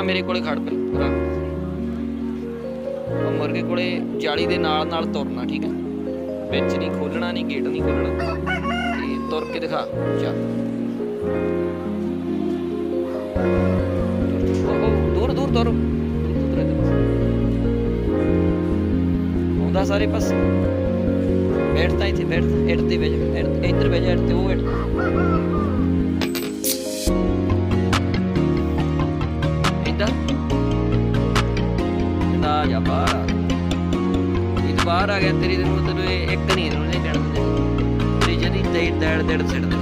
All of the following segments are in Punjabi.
ਉਰਾ ਮੇਰੇ ਕੋਲੇ ਖੜ ਪਈ ਉਰਾ ਉਹ ਮੁਰਗੇ ਕੋਲੇ ਜਾਲੀ ਦੇ ਨਾਲ ਨਾਲ ਤੁਰਨਾ, ਠੀਕ ਹੈ। ਵਿੱਚ ਨਹੀਂ ਖੋਲਣਾ, ਨਹੀਂ ਗੇਟ ਨਹੀਂ ਖੋਲਣਾ। ਤੇ ਤੁਰ ਕੇ ਦਿਖਾ ਚੱਲ ਦੂਰ ਦੂਰ ਤੁਰ। ਦੂਰ ਇੱਧਰ ਬਸ। ਆਉਂਦਾ ਸਾਰੇ ਪਾਸੇ। ਬੈਠ ਇੱਥੇ, ਬੈਠ ਇੱਟ ਤੇ ਬਹਿ ਇੱਧਰ ਬਹਿ ਜਾ, ਇੱਟ ਤੇ ਉਹ ਇੱਟ। ਇੱਦਾਂ ਜਾ ਬਾਹਰ ਆ ਇਹ ਬਾਹਰ ਆ ਗਿਆ ਤੇਰੀ ਤੈਨੂੰ ਤੈਨੂੰ ਇਹ ਇੱਕ ਨਹੀਂ ਇਹਨੂੰ ਨਹੀਂ ਦੇਣ ਤੇਰੀ ਜਦੀ ਦੇ ਦੇੜ ਦੇੜ ਸਿੱਟ ਦੇ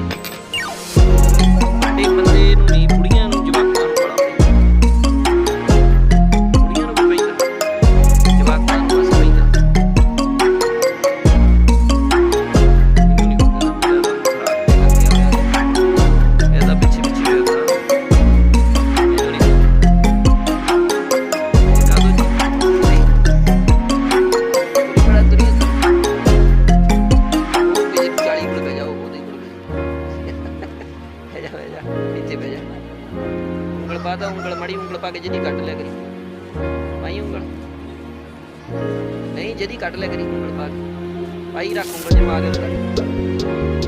ਬੰਦੇ ਨੂੰ ਨਹੀਂ ਜਾ ਬਹਿ ਜਾ, ਇੱਥੇ ਬਹਿ ਜਾ। ਉਂਗਲ ਪਾ ਤਾਂ, ਉਂਗਲ ਮੜੀ, ਉਂਗਲ ਪਾ ਕੇ ਜਦੀ ਕੱਟ ਲਿਆ ਕਰੀ। ਪਾਈ ਉਂਗਲ? ਨਹੀਂ, ਜਦੀ ਕੱਟ ਲਿਆ ਕਰੀ ਉਂਗਲ ਪਾ ਕੇ। ਪਾਈ ਰੱਖ ਉਂਗਲ ਜੇ ਮਾਰ ਦੇ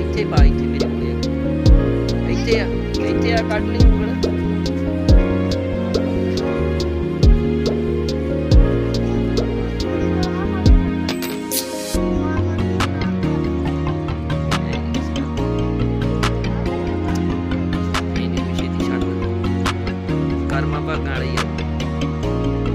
ਇੱਥੇ ਪਾ, ਇੱਥੇ ਮੇਰੇ ਕੋਲੇ ਇੱਥੇ ਆ ਇੱਥੇ ਆ, ਕੱਟ ਲਈ ਉਂਗਲ। ਇਹਨੂੰ